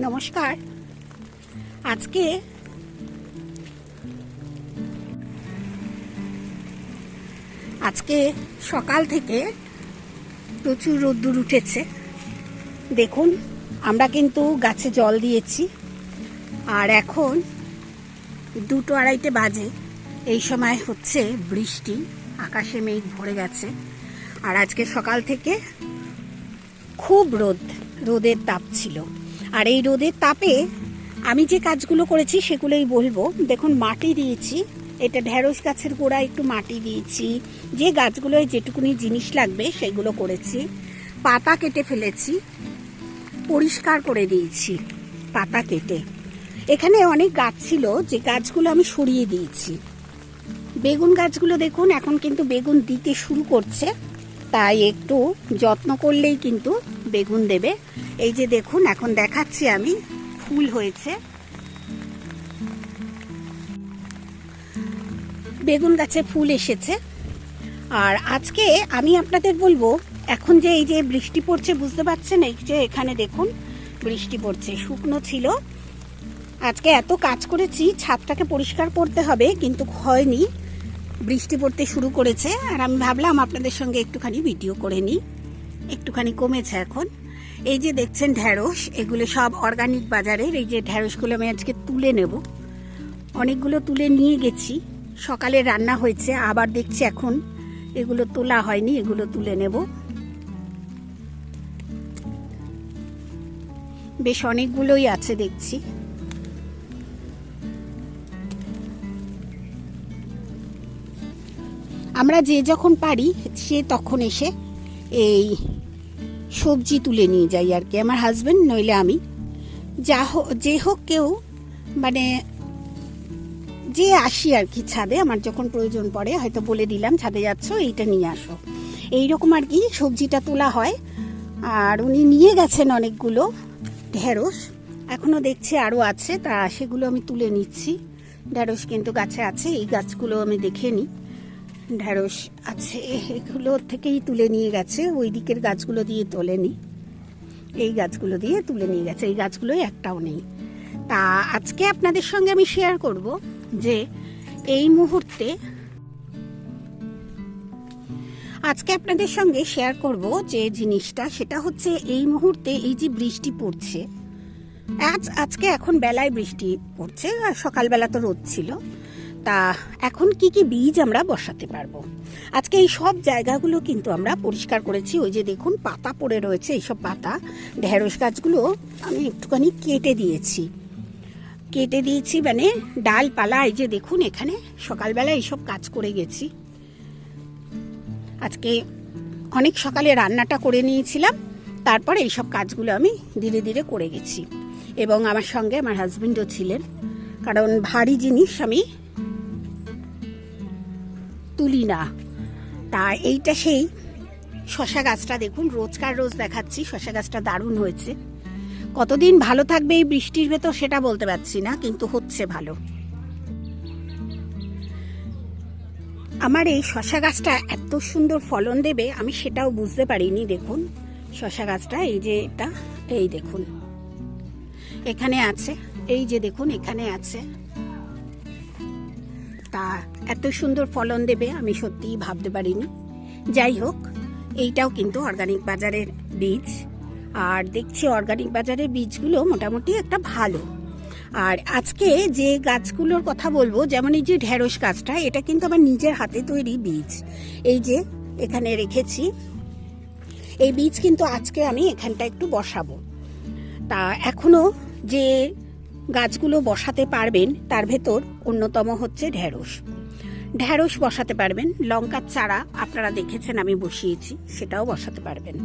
নমস্কার। আজকে আজকে সকাল থেকে প্রচুর রোদ্দুর উঠেছে। দেখুন, আমরা কিন্তু গাছে জল দিয়েছি। আর এখন দুটো আড়াইটে বাজে। এই সময় হচ্ছে বৃষ্টি, আকাশে মেঘ ভরে গেছে। আর আজকে সকাল থেকে খুব রোদ, রোদের তাপ ছিল। আর এই রোদের তাপে আমি যে কাজগুলো করেছি সেগুলোই বলব। দেখুন, মাটি দিয়েছি। এটা ঢেঁড়স গাছের গোড়া একটু মাটি দিয়েছি। যে গাছগুলোয় যেটুকুনি জিনিস লাগবে সেগুলো করেছি। পাতা কেটে ফেলেছি। পরিষ্কার করে দিয়েছি পাতা কেটে। এখানে অনেক গাছ ছিল, যে গাছগুলো আমি সরিয়ে দিয়েছি। বেগুন গাছগুলো দেখুন, এখন কিন্তু বেগুন দিতে শুরু করছে। তাই একটু যত্ন করলেই কিন্তু বেগুন দেবে। এই যে দেখুন, এখন দেখাচ্ছি আমি, ফুল হয়েছে। বেগুন গাছে ফুল এসেছে। আর আজকে আমি আপনাদের বলব, এখন যে এই যে বৃষ্টি পড়ছে, বুঝতে পারছেন? এই যে এখানে দেখুন, বৃষ্টি পড়ছে, শুকনো ছিল। আজকে এত কাজ করেছি, ছাদটাকে পরিষ্কার করতে হবে, কিন্তু হয়নি। বৃষ্টি পড়তে শুরু করেছে, আর আমি ভাবলাম আপনাদের সঙ্গে একটুখানি ভিডিও করে নিই। একটুখানি কমেছে এখন। এই যে দেখছেন ঢ্যাঁড়স, এগুলো সব অর্গানিক বাজারের। এই যে ঢ্যাঁড়সগুলো আমি আজকে তুলে নেব। অনেকগুলো তুলে নিয়ে গেছি। সকালে রান্না হয়েছে, আবার দেখছি এখন এগুলো তোলা হয়নি, এগুলো তুলে নেব। বেশ অনেকগুলোই আছে দেখছি। আমরা যে যখন পারি, সে তখন এসে এই সবজি তুলে নিয়ে যাই আর কি। আমার হাজব্যান্ড নইলে আমি। যা হোক যে হোক কেউ মানে যে আসি আর কি ছাদে, আমার যখন প্রয়োজন পড়ে, হয়তো বলে দিলাম, ছাদে যাচ্ছ, এইটা নিয়ে আসো। এইরকম আর কি সবজিটা তোলা হয়। আর উনি নিয়ে গেছেন অনেকগুলো ঢেঁড়স। এখনও দেখছি আরও আছে, তা সেগুলো আমি তুলে নিচ্ছি। ঢেঁড়স কিন্তু গাছে আছে, এই গাছগুলো আমি দেখে নিই। ঢ্যাঁড়স আছে, এগুলো থেকেই তুলে নিয়ে গেছে। ওই দিকের গাছগুলো দিয়ে তোলেনি। এই গাছগুলো দিয়ে তুলে নিয়ে গেছে। এই গাছগুলোই একটাও নেই। তা আজকে আপনাদের সঙ্গে আমি শেয়ার করব যে এই মুহূর্তে আজকে আপনাদের সঙ্গে শেয়ার করব যে জিনিসটা, সেটা হচ্ছে এই মুহূর্তে এই যে বৃষ্টি পড়ছে। আজ, আজকে এখন বেলায় বৃষ্টি পড়ছে। আর সকালবেলা তো রোদ ছিল। তা এখন কি কি বীজ আমরা বসাতে পারব? আজকে এই সব জায়গাগুলো কিন্তু আমরা পরিষ্কার করেছি। ওই যে দেখুন, পাতা পড়ে রয়েছে, এইসব পাতা। ঢেঁড়স গাছগুলো আমি একটুখানি কেটে দিয়েছি। কেটে দিয়েছি মানে ডালপালা, এই যে দেখুন এখানে সকালবেলা এইসব কাজ করে গেছি। আজকে অনেক সকালে রান্নাটা করে নিয়েছিলাম, তারপর এইসব কাজগুলো আমি ধীরে ধীরে করে গেছি। এবং আমার সঙ্গে আমার হাজবেন্ডও ছিলেন। কারণ ভারী জিনিস আমি তুলি না। তা এইটা সেই শশা গাছটা দেখুন, রোজকার রোজ দেখাচ্ছি, শশা গাছটা দারুণ হয়েছে। কতদিন ভালো থাকবে এই বৃষ্টির ভেতর সেটা বলতে পারছি না, কিন্তু হচ্ছে ভালো। আমার এই শশা গাছটা এত সুন্দর ফলন দেবে, আমি সেটাও বুঝতে পারিনি, দেখুন। শশা গাছটা, এই যে এটা, এই দেখুন। এখানে আছে, এই যে দেখুন, এখানে আছে। তা এত সুন্দর ফলন দেবে আমি সত্যিই ভাবতে পারিনি। যাই হোক, এইটাও কিন্তু অর্গানিক বাজারের বীজ। আর দেখছি অর্গানিক বাজারের বীজগুলো মোটামুটি একটা ভালো। আর আজকে যে গাছগুলোর কথা বলব, যেমন এই যে ঢেঁড়স গাছটা, এটা কিন্তু আমার নিজের হাতে তৈরি বীজ। এই যে এখানে রেখেছি। এই বীজ কিন্তু আজকে আমি এখানটা একটু বসাবো। তা এখনও যে গাছগুলো বসাতে পারবেন, তার ভেতর অন্যতম হচ্ছে ঢেঁড়স। ঢেঁড়স বসাতে পারবেন, লঙ্কার চারা আপনারা দেখেছেন আমি বসিয়েছি, সেটাও বসাতে পারবেন।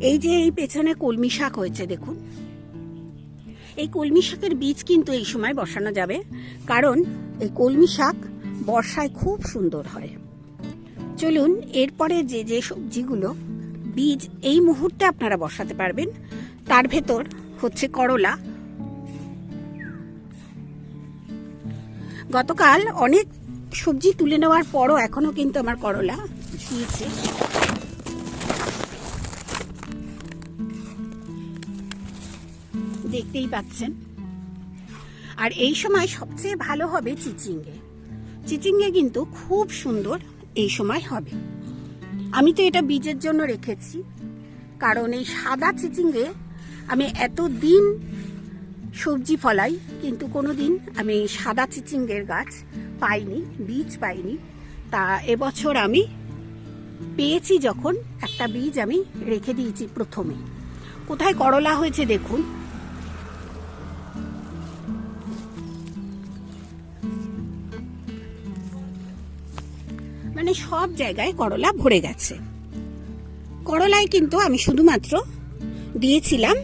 এই যে এই পেছনে কলমি শাক হয়েছে, দেখুন। এই কলমি শাকের বীজ কিন্তু এই সময় বসানো যাবে, কারণ এই কলমি শাক বর্ষায় খুব সুন্দর হয়। চলুন, এরপরে যে যে সবজিগুলো বীজ এই মুহূর্তে আপনারা বসাতে পারবেন, তার ভেতর হচ্ছে করলা গতকাল অনেক সবজি তুলে নেওয়ার পরও এখনও কিন্তু আমার করলা ঝুলছে দেখতেই পাচ্ছেন। আর এই সময় সবচেয়ে ভালো হবে চিচিঙ্গে। চিচিঙ্গে কিন্তু খুব সুন্দর এই সময় হবে। আমি তো এটা বীজের জন্য রেখেছি। কারণ এই সাদা চিচিঙ্গে আমি এত দিন সবজি ফলাই, কিন্তু কোনো দিন আমি সাদা চিচিঙ্গের গাছ পাইনি, বীজ পাইনি। তা এবছর আমি পেয়েছি যখন একটা বীজ আমি রেখে দিয়েছি প্রথমে। কোথায় করলা হয়েছে দেখুন। মানে সব জায়গায় করলা ভরে গেছে। করলায় কিন্তু আমি শুধুমাত্র দিয়েছিলাম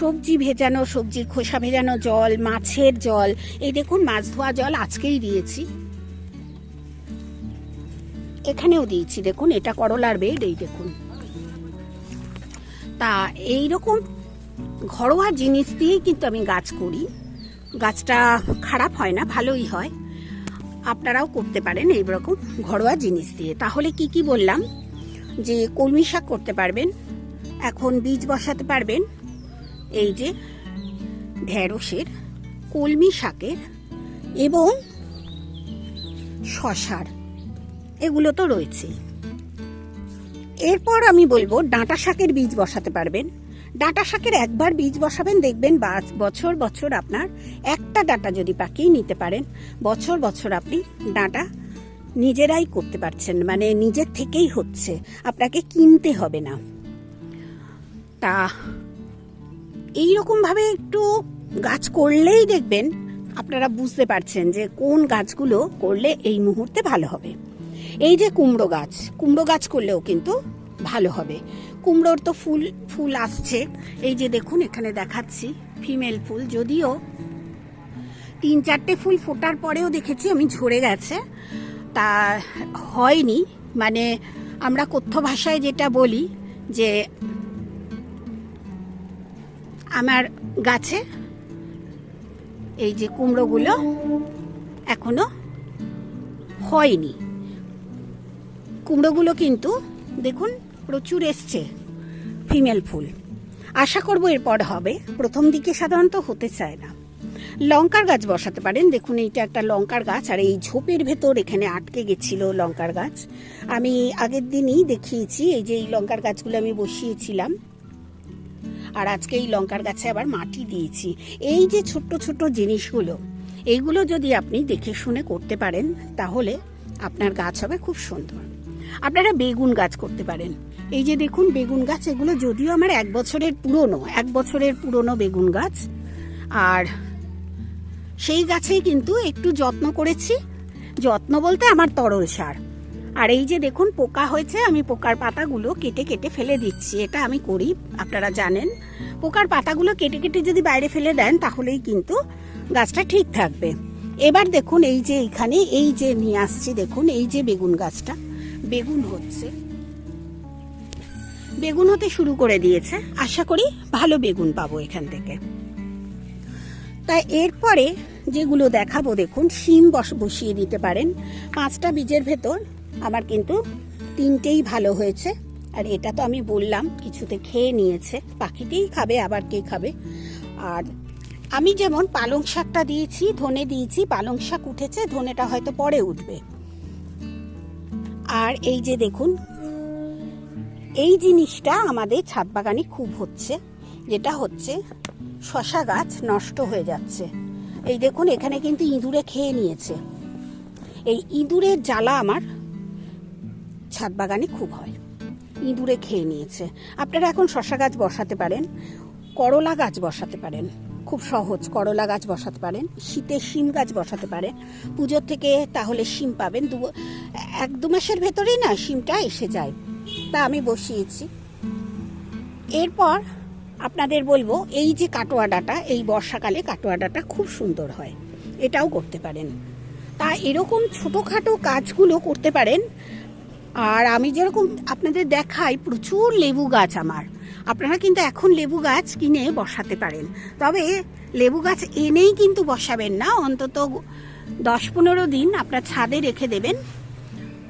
সবজি ভেজানো, সবজির খোসা ভেজানো জল, মাছের জল। এই দেখুন, মাছ ধোয়া জল আজকেই দিয়েছি। এখানেও দিয়েছি, দেখুন, এটা করলার বেড, এই দেখুন। তা এই রকম ঘরোয়া জিনিস দিয়েই কিন্তু আমি গাছ করি। গাছটা খারাপ হয় না, ভালোই হয়। আপনারাও করতে পারেন এই রকম ঘরোয়া জিনিস দিয়ে। তাহলে কি কি বললাম? যে কলমি শাক করতে পারবেন, এখন বীজ বসাতে পারবেন এই যে ঢেঁড়সের, কলমি শাকের এবং শশার, এগুলো তো রয়েছে। এরপর আমি বলব, ডাঁটা শাকের বীজ বসাতে পারবেন। ডাঁটা শাকের একবার বীজ বসাবেন, দেখবেন বছর বছর আপনার একটা ডাঁটা যদি পাকিয়ে নিতে পারেন, বছর বছর আপনি ডাঁটা নিজেরাই করতে পারছেন মানে নিজের থেকেই হচ্ছে, আপনাকে কিনতে হবে না। তা এইরকমভাবে একটু গাছ করলেই দেখবেন আপনারা বুঝতে পারছেন যে কোন গাছগুলো করলে এই মুহূর্তে ভালো হবে। এই যে কুমড়ো গাছ কুমড়ো গাছ করলেও কিন্তু ভালো হবে। কুমড়োর তো ফুল ফুল আসছে। এই যে দেখুন, এখানে দেখাচ্ছি ফিমেল ফুল। যদিও তিন চারটে ফুল ফোটার পরেও দেখেছি, আমি ঝরে গেছে। তা হয়নি। মানে আমরা কথ্য ভাষায় যেটা বলি যে আমার গাছে এই যে কুমড়োগুলো এখনও হয়নি। কুমড়োগুলো কিন্তু দেখুন প্রচুর এসছে, ফিমেল ফুল। আশা করব এরপর হবে। প্রথম দিকে সাধারণত হতে চায় না। লঙ্কার গাছ বসাতে পারেন। দেখুন এইটা একটা লঙ্কার গাছ, আর এই ঝোপের ভেতর এখানে আটকে গেছিল লঙ্কার গাছ। আমি আগের দিনই দেখিয়েছি, এই যে এই লঙ্কার গাছগুলো আমি বসিয়েছিলাম। আর আজকে এই লঙ্কার গাছে আবার মাটি দিয়েছি। এই যে ছোট্ট ছোট্ট জিনিসগুলো এইগুলো যদি আপনি দেখে শুনে করতে পারেন, তাহলে আপনার গাছ হবে খুব সুন্দর। আপনারা বেগুন গাছ করতে পারেন। এই যে দেখুন, বেগুন গাছ, এগুলো যদিও আমার এক বছরের পুরনো, এক বছরের পুরনো বেগুন গাছ। আর সেই গাছেই কিন্তু একটু যত্ন করেছি। যত্ন বলতে আমার তরল সার। আর এই যে দেখুন, পোকা হয়েছে, আমি পোকার পাতাগুলো কেটে কেটে ফেলে দিচ্ছি। এটা আমি করি, আপনারা জানেন। পোকার পাতাগুলো কেটে কেটে যদি বাইরে ফেলে দেন, তাহলেই কিন্তু গাছটা ঠিক থাকবে। এবার দেখুন, এই যে এইখানে, এই যে নিয়ে আসছি, দেখুন, এই যে বেগুন গাছটা। বেগুন হচ্ছে। বেগুন হতে শুরু করে দিয়েছে। আশা করি ভালো বেগুন পাবো এখান থেকে। তাই এরপরে যেগুলো দেখাবো, দেখুন, শিম বস, বসিয়ে দিতে পারেন। পাঁচটা বীজের ভেতর আমার কিন্তু তিনটেই ভালো হয়েছে। আর এটা তো আমি বললাম, কিছুতে খেয়ে নিয়েছে। পাখিতেই খাবে, আবার কে খাবে? আর আমি যেমন পালং শাকটা দিয়েছি, ধনে দিয়েছি, পালং শাক উঠেছে, ধনেটা হয়তো পরে উঠবে। আর এই যে দেখুন, এই জিনিসটা আমাদের ছাদ বাগানে খুব হচ্ছে, যেটা হচ্ছে শশা গাছ নষ্ট হয়ে যাচ্ছে। এই দেখুন, এখানে কিন্তু ইঁদুরে খেয়ে নিয়েছে। এই ইঁদুরের জ্বালা আমার ছাদ বাগানে খুব হয়। ইঁদুরে খেয়ে নিয়েছে। আপনারা এখন শশা গাছ বসাতে পারেন, করলা গাছ বসাতে পারেন, খুব সহজ করলা গাছ বসাতে পারেন, শীতে শিম গাছ বসাতে পারেন। পুজোর থেকে তাহলে শিম পাবেন। দু, এক দু মাসের ভেতরেই না শিমটা এসে যায়। তা আমি বসিয়েছি। এরপর আপনাদের বলব, এই যে কাটোয়া ডাটা, এই বর্ষাকালে কাটোয়া ডাটা খুব সুন্দর হয়। এটাও করতে পারেন। তা এরকম ছোটোখাটো কাজগুলো করতে পারেন আর আমি যেরকম আপনাদের দেখাই, প্রচুর লেবু গাছ আমার। আপনারা কিন্তু এখন লেবু গাছ কিনে বসাতে পারেন। তবে লেবু গাছ এনেই কিন্তু বসাবেন না, অন্তত দশ পনেরো দিন আপনার ছাদে রেখে দেবেন।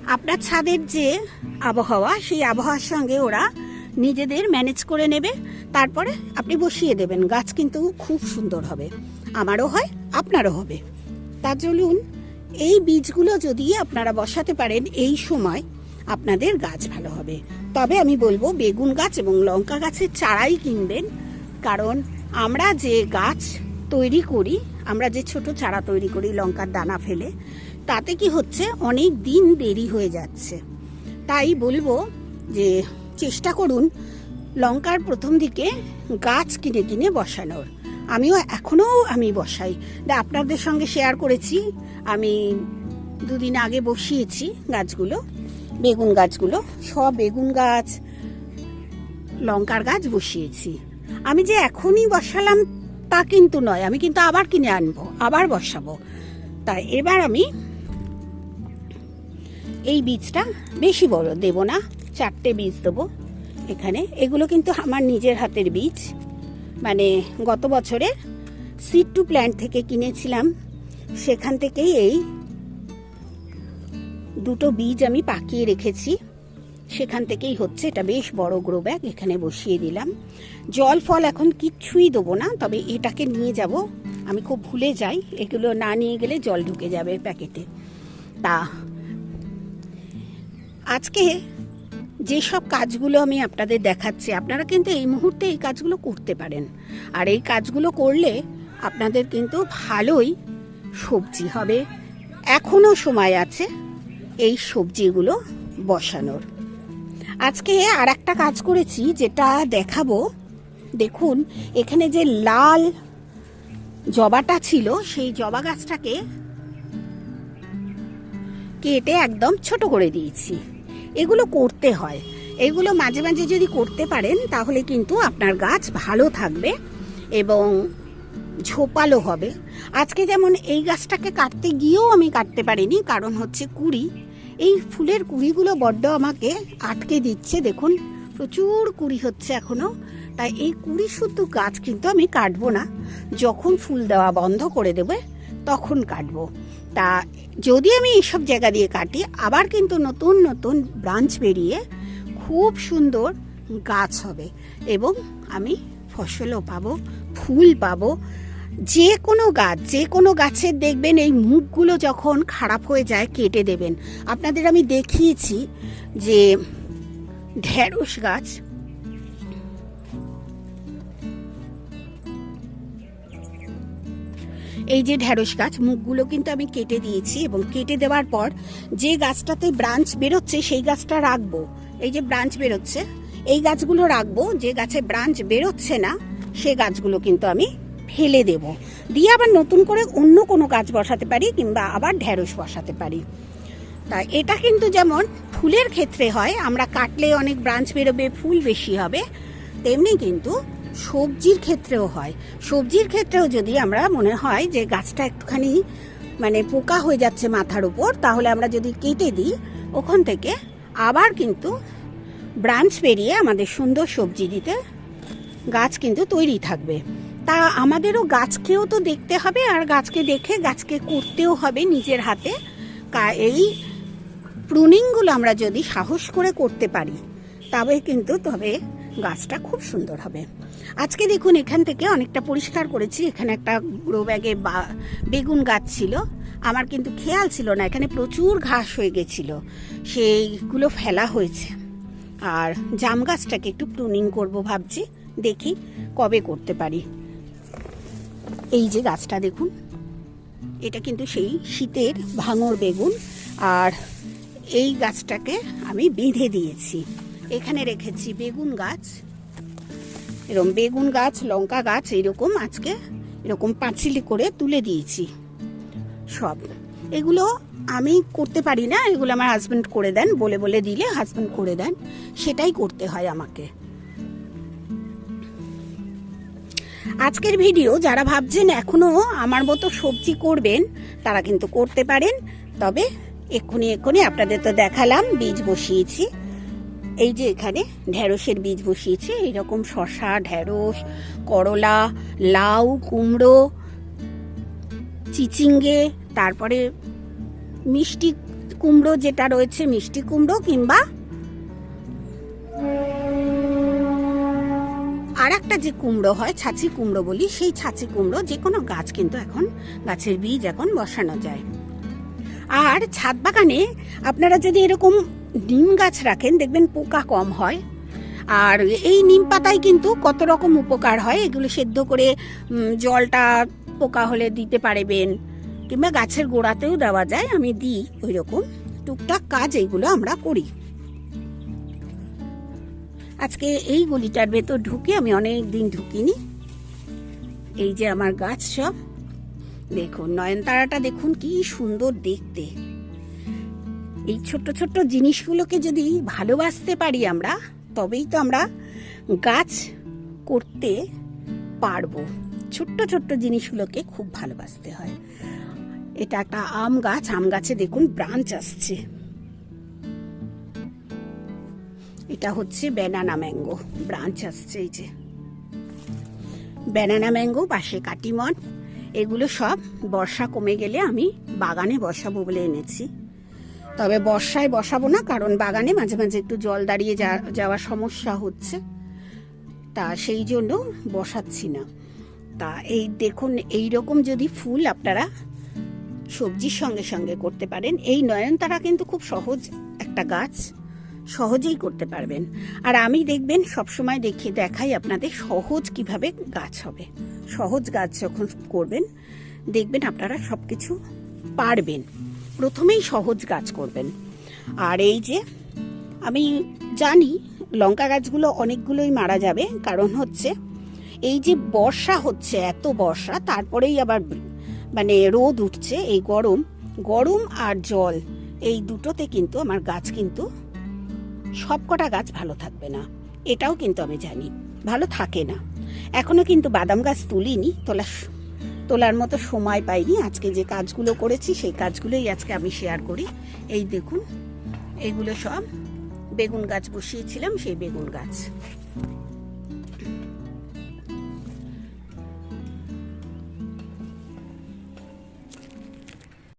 আপনার ছাদের যে আবহাওয়া, সেই আবহাওয়ার সঙ্গে ওরা নিজেদের ম্যানেজ করে নেবে। তারপরে আপনি বসিয়ে দেবেন, গাছ কিন্তু খুব সুন্দর হবে। আমারও হয়, আপনারও হবে। তা চলুন, এই বীজগুলো যদি আপনারা বসাতে পারেন এই সময় আপনাদের গাছ ভালো হবে। তবে আমি বলব, বেগুন গাছ এবং লঙ্কা গাছের চারাই কিনবেন। কারণ আমরা যে গাছ তৈরি করি, আমরা যে ছোট চারা তৈরি করি, লঙ্কার দানা ফেলে, তাতে কি হচ্ছে, অনেক দিন দেরি হয়ে যাচ্ছে। তাই বলব যে চেষ্টা করুন লঙ্কার প্রথম দিকে গাছ কিনে কিনে বসানোর। আমিও এখনও আমি বসাই। আপনাদের সঙ্গে শেয়ার করেছি। আমি দুদিন আগে বসিয়েছি গাছগুলো। বেগুন গাছগুলো, সব বেগুন গাছ, লঙ্কার গাছ বসিয়েছি। আমি যে এখনই বসালাম তা কিন্তু নয়, আমি কিন্তু আবার কিনে আনব, আবার বসাবো। তাই এবার আমি এই বীজটা বেশি বড় দেব না, চারটে বীজ দেবো এখানে। এগুলো কিন্তু আমার নিজের হাতের বীজ। মানে গত বছরের সিড টু প্ল্যান্ট থেকে কিনেছিলাম, সেখান থেকেই এই দুটো বীজ আমি পাকিয়ে রেখেছি। সেখান থেকেই হচ্ছে এটা বেশ বড় গ্রো ব্যাগ এখানে বসিয়ে দিলাম। জল, ফল এখন কিচ্ছুই দেবো না, তবে এটাকে নিয়ে যাব। আমি খুব ভুলে যাই, এগুলো না নিয়ে গেলে জল ঢুকে যাবে প্যাকেটে। তা, আজকে যেসব কাজগুলো আমি আপনাদের দেখাচ্ছি, আপনারা কিন্তু এই মুহূর্তে এই কাজগুলো করতে পারেন। আর এই কাজগুলো করলে আপনাদের কিন্তু ভালোই সবজি হবে। এখনও সময় আছে। এই সবজিগুলো বসানোর। আজকে আর একটা কাজ করেছি, যেটা দেখাবো। দেখুন, এখানে যে লাল জবাটা ছিল, সেই জবা গাছটাকে কেটে একদম ছোট করে দিয়েছি। এগুলো করতে হয়। এগুলো মাঝে মাঝে যদি করতে পারেন, তাহলে কিন্তু আপনার গাছ ভালো থাকবে এবং ঝোপালো হবে। আজকে যেমন এই গাছটাকে কাটতে গিয়েও আমি কাটতে পারিনি, কারণ হচ্ছে কুড়ি। এই ফুলের কুড়িগুলো বড্ড আমাকে আটকে দিচ্ছে, দেখুন। প্রচুর কুড়ি হচ্ছে এখনও। তাই এই কুড়ি শুদ্ধ গাছ কিন্তু আমি কাটবো না। যখন ফুল দেওয়া বন্ধ করে দেবে, তখন কাটবো। তা যদি আমি এইসব জায়গা দিয়ে কাটি, আবার কিন্তু নতুন নতুন ব্রাঞ্চ বেরিয়ে খুব সুন্দর গাছ হবে এবং আমি ফসলও পাবো, ফুল পাবো। যে কোনো গাছ, যে কোনো গাছের দেখবেন এই মুখগুলো যখন খারাপ হয়ে যায়, কেটে দেবেন। আপনাদের আমি দেখিয়েছি যে ঢেঁড়স গাছ এই যে ঢেঁড়স গাছ, মুখগুলো কিন্তু আমি কেটে দিয়েছি এবং কেটে দেওয়ার পর যে গাছটাতে ব্রাঞ্চ বেরোচ্ছে, সেই গাছটা রাখব। এই যে ব্রাঞ্চ বেরোচ্ছে, এই গাছগুলো রাখব। যে গাছে ব্রাঞ্চ বেরোচ্ছে না, সে গাছগুলো কিন্তু আমি ফেলে দেব। দিয়ে আবার নতুন করে অন্য কোনো গাছ বসাতে পারি কিংবা আবার ঢেঁড়স বসাতে পারি। তা এটা কিন্তু যেমন ফুলের ক্ষেত্রে হয়, আমরা কাটলে অনেক ব্রাঞ্চ বেরোবে, ফুল বেশি হবে, তেমনি কিন্তু সবজির ক্ষেত্রেও হয়। সবজির ক্ষেত্রেও যদি আমরা মনে হয় যে গাছটা একটুখানি মানে পোকা হয়ে যাচ্ছে মাথার উপর, তাহলে আমরা যদি কেটে দিই, ওখান থেকে আবার কিন্তু ব্রাঞ্চ বেরিয়ে আমাদের সুন্দর সবজি দিতে গাছ কিন্তু তৈরি থাকবে। তা আমাদেরও গাছকেও তো দেখতে হবে আর গাছকে দেখে গাছকে করতেও হবে নিজের হাতে। এই প্রুনিংগুলো আমরা যদি সাহস করে করতে পারি, তবে কিন্তু, তবে গাছটা খুব সুন্দর হবে। আজকে দেখুন, এখান থেকে অনেকটা পরিষ্কার করেছি। এখানে একটা গ্রো ব্যাগে বা, বেগুন গাছ ছিল। আমার কিন্তু খেয়াল ছিল না, এখানে প্রচুর ঘাস হয়ে গেছিল। সেইগুলো ফেলা হয়েছে। আর জাম গাছটাকে একটু প্রুনিং করব ভাবছি, দেখি কবে করতে পারি। এই যে গাছটা দেখুন, এটা কিন্তু সেই শীতের ভাঙর বেগুন, আর এই গাছটাকে আমি বেঁধে দিয়েছি। এখানে রেখেছি বেগুন গাছ। এরকম বেগুন গাছ, লঙ্কা গাছ, এরকম আজকে এরকম পাঁচিলি করে তুলে দিয়েছি। সব। এগুলো আমি করতে পারি না, এগুলো আমার হাজব্যান্ড করে দেন, বলে বলে দিলে হাজব্যান্ড করে দেন, সেটাই করতে হয় আমাকে। আজকের ভিডিও যারা ভাবছেন এখনও আমার মতো সবজি করবেন, তারা কিন্তু করতে পারেন। তবে এক্ষুনি এক্ষুনি আপনাদের তো দেখালাম, বীজ বসিয়েছি। এই যে এখানে ঢেঁড়সের বীজ বসিয়েছি, এইরকম শশা ঢেঁড়স, করলা, লাউ, কুমড়ো, চিচিঙ্গে, তারপরে মিষ্টি কুমড়ো যেটা রয়েছে, মিষ্টি কুমড়ো কিংবা আর একটা যে কুমড়ো হয়, ছাঁচি কুমড়ো বলি, সেই ছাঁচি কুমড়ো যে কোনো গাছ কিন্তু এখন গাছের বীজ এখন বসানো যায়। আর ছাদ বাগানে আপনারা যদি এরকম নিম গাছ রাখেন, দেখবেন পোকা কম হয়। আর এই নিম পাতায় কিন্তু কত রকম উপকার হয়, এগুলো সেদ্ধ করে জলটা পোকা হলে দিতে পারবেন, কিংবা গাছের গোড়াতেও দেওয়া যায়, আমি দিই ওই রকম টুকটাক কাজ এইগুলো আমরা করি। আজকে এই গলিটার ভেতর ঢুকে আমি অনেক দিন ঢুকিনি। এই যে আমার গাছ সব। দেখুন, নয়নতারাটা দেখুন, কি সুন্দর দেখতে। এই ছোট্ট ছোট্ট জিনিসগুলোকে যদি ভালোবাসতে পারি আমরা, তবেই তো আমরা গাছ করতে পারব। ছোট্ট ছোট্ট জিনিসগুলোকে খুব ভালোবাসতে হয়। এটা একটা আম গাছ, আম গাছে দেখুন, ব্রাঞ্চ আসছে। এটা হচ্ছে ব্যানানা ম্যাঙ্গো ব্রাঞ্চ আসছে এই যে। ব্যানানা ম্যাঙ্গো পাশে কাটিমন, এগুলো সব বর্ষা কমে গেলে আমি বাগানে বসাবো বলে এনেছি। তবে বর্ষায় বসাবো না, কারণ বাগানে মাঝে মাঝে একটু জল দাঁড়িয়ে যাওয়ার সমস্যা হচ্ছে। তা সেই জন্য বসাচ্ছি না। তা এই দেখুন এই রকম যদি ফুল আপনারা সবজির সঙ্গে সঙ্গে করতে পারেন, এই নয়নতারা কিন্তু খুব সহজ একটা গাছ। সহজেই করতে পারবেন। আর আমি দেখবেন সবসময় দেখে দেখাই আপনাদের সহজ কীভাবে গাছ হবে। সহজ গাছ যখন করবেন, দেখবেন আপনারা সব কিছু পারবেন। প্রথমেই সহজ গাছ করবেন। আর এই যে, আমি জানি লঙ্কা গাছগুলো অনেকগুলোই মারা যাবে। কারণ হচ্ছে, এই যে বর্ষা হচ্ছে, এত বর্ষা, তারপরেই আবার মানে রোদ উঠছে, এই গরম। গরম আর জল, এই দুটোতে কিন্তু আমার গাছ কিন্তু সবকটা গাছ ভালো থাকবে না। এটাও কিন্তু আমি জানি। ভালো থাকে না। এখনও কিন্তু বাদাম গাছ তুলিনি। তোলা তোলার মতো সময় পাইনি। আজকে যে কাজগুলো করেছি, সেই কাজগুলোই আজকে আমি শেয়ার করি। এই দেখুন, এগুলো সব বেগুন গাছ বসিয়েছিলাম, সেই বেগুন গাছ।